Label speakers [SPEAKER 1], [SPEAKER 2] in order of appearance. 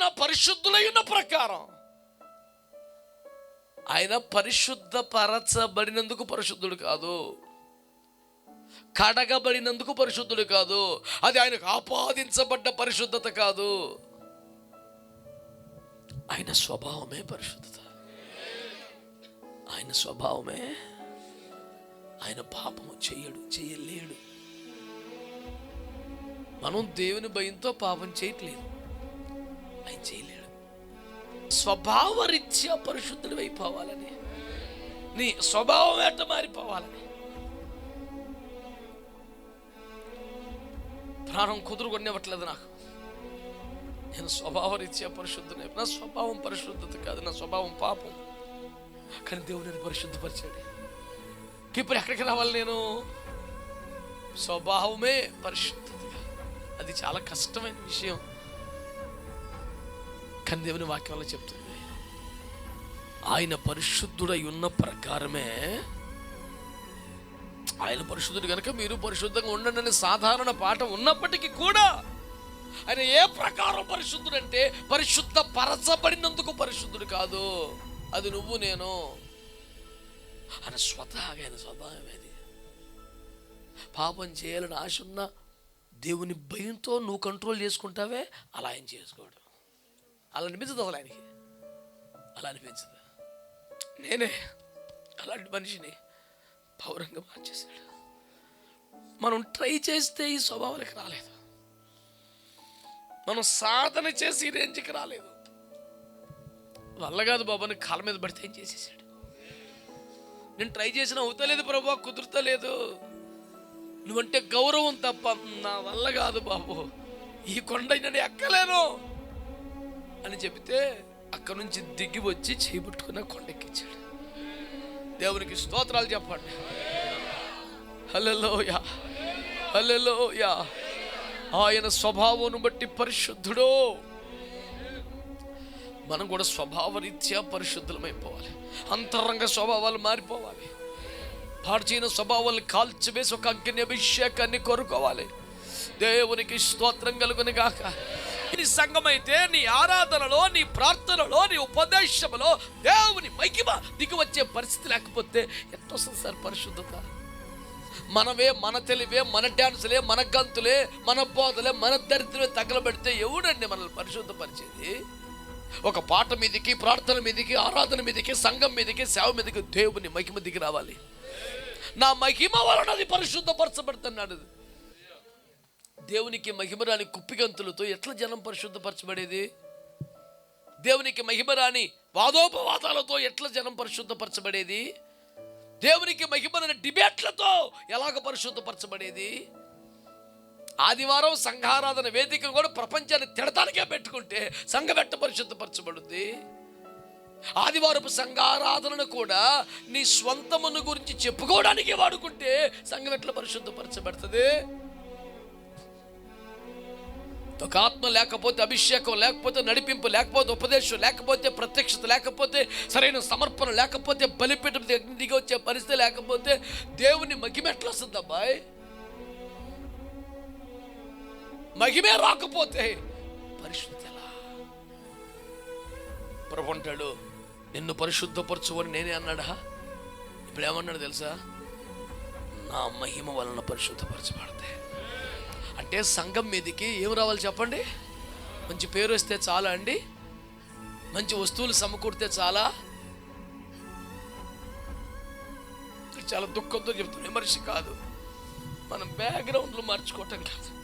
[SPEAKER 1] ఆయన పరిశుద్ధులైన ప్రకారం. ఆయన పరిశుద్ధ పరచబడినందుకు పరిశుద్ధుడు కాదు. కడగబడినందుకు పరిశుద్ధుడు కాదు. అది ఆయనకు ఆపాదించబడ్డ పరిశుద్ధత కాదు. ఆయన స్వభావమే పరిశుద్ధత. ఆయన స్వభావమే. ఆయన పాపము చేయడు చేయలేడు. మనం దేవుని భయంతో పాపం చేయట్లేదు. ఆయన చేయలేడు. స్వభావరీత్యా పరిశుద్ధులు అయిపోవాలని నీ స్వభావం ఎట్ట మారిపోవాలని. ప్రాణం కుదురు కొనివ్వట్లేదు నాకు. నేను స్వభావరీత్యా పరిశుద్ధుని నా స్వభావం పరిశుద్ధత కాదు నా స్వభావం పాపం. కానీ దేవుడిని పరిశుద్ధపరిచాడు. ఇప్పుడు ఎక్కడికి రావాలి నేను? స్వభావమే పరిశుద్ధత. అది చాలా కష్టమైన విషయం. కానీ దేవుని వాక్యంలో చెప్తుంది. ఆయన పరిశుద్ధుడై ఉన్న ప్రకారమే ఆయన పరిశుద్ధుడు కనుక మీరు పరిశుద్ధంగా ఉండండి అనే సాధారణ పాఠం ఉన్నప్పటికీ కూడా ఆయన ఏ ప్రకారం పరిశుద్ధుడు అంటే పరిశుద్ధ పరచబడినందుకు పరిశుద్ధుడు కాదు. అది నువ్వు నేను. ఆయన స్వతహాగా ఆయన స్వభావమేది పాపం చేయాలని ఆశ ఉన్న దేవుని భయంతో నువ్వు కంట్రోల్ చేసుకుంటావే? అలా ఆయన చేసుకోవడం అలా అనిపించదు అసలు ఆయనకి. అలా అనిపించదు. నేనే అలాంటి మనిషిని పౌరంగా మార్చేశాడు. మనం ట్రై చేస్తే ఈ స్వభావానికి రాలేదు. మనం సాధన చేసి ఈ రేంజ్కి రాలేదు. వల్ల కాదు బాబాని కాళ్ళ మీద పడితే ఏం చేసేసాడు? నేను ట్రై చేసినా అవుతలేదు ప్రభా కుదురుతలేదు. నువ్వంటే గౌరవం తప్ప నా వల్ల కాదు బాబు. ఈ కొండ నేను ఎక్కలేను. చెబితే అక్కడ నుంచి దిగి వచ్చి చేపట్టుకున్న కొండెక్కించాడు. దేవునికి స్తోత్రాలు చెప్పండి. హల్లెలూయా హల్లెలూయా. ఆయన స్వభావం బట్టి పరిశుద్ధుడు. మనం కూడా స్వభావరీత్యా పరిశుద్ధులమైపోవాలి. అంతరంగ స్వభావాలు మారిపోవాలి. పాడు స్వభావాలు స్వభావాలను కాల్చివేసి ఒక అగ్ని అభిషేకాన్ని కోరుకోవాలి. దేవునికి స్తోత్రం కలుగునిగాక గాక. నీ సంఘమైతే నీ ఆరాధనలో నీ ప్రార్థనలో నీ ఉపదేశంలో దేవుని మహిమ దిగి వచ్చే పరిస్థితి లేకపోతే ఎంత వస్తుంది సార్ పరిశుద్ధత. మనవే మన తెలివే మన డ్యాన్సులే మన గంతులే మన బోధలే మన దరిద్రమే తగలబెడితే ఎవడండి మనల్ని పరిశుద్ధపరిచేది? ఒక పాట మీదకి ప్రార్థన మీదకి ఆరాధన మీదకి సంఘం మీదకి సేవ మీదకి దేవుని మహిమ దిగి రావాలి. నా మహిమ వలన అది పరిశుద్ధపరచబడుతున్నాడు. దేవునికి మహిమరాని కుప్పిగంతులతో ఎట్లా జనం పరిశుద్ధపరచబడేది? దేవునికి మహిమరాని వాదోపవాదాలతో ఎట్లా జనం పరిశుద్ధపరచబడేది? దేవునికి మహిమరాని డిబేట్లతో ఎలాగ పరిశుద్ధపరచబడేది? ఆదివారం సంఘారాధన వేదిక కూడా ప్రపంచాన్ని తిడతానికే పెట్టుకుంటే సంఘబెట్ట పరిశుద్ధపరచబడుద్ది. ఆదివారపు సంఘారాధనను కూడా నీ స్వంతమును గురించి చెప్పుకోవడానికి వాడుకుంటే సంఘం ఎట్లా పరిశుద్ధపరచబడుతుంది. ఒక ఆత్మ లేకపోతే అభిషేకం లేకపోతే నడిపింపు లేకపోతే ఉపదేశం లేకపోతే ప్రత్యక్షత లేకపోతే సరైన సమర్పణ లేకపోతే బలిపీఠం దగ్గర దిగి వచ్చే పరిస్థితి లేకపోతే దేవుని మగిమెట్లు వస్తుంది అబ్బాయి? మహిమే రాకపోతే పరిశుద్ధి ఎలా? ప్రభు అంటాడు నిన్ను పరిశుద్ధపరచువని నేనే అన్నాడా? ఇప్పుడు ఏమన్నాడు తెలుసా? నా మహిమ వలన పరిశుద్ధపరచబడతాయి. అంటే సంఘం మీదకి ఏం రావాలి చెప్పండి? మంచి పేరు వస్తే చాలా అండి. మంచి వస్తువులు సమకూడితే చాలా. చాలా దుఃఖంతో చెప్తున్నా విమర్శ కాదు. మనం బ్యాక్గ్రౌండ్లో మార్చుకోవటం కాదు.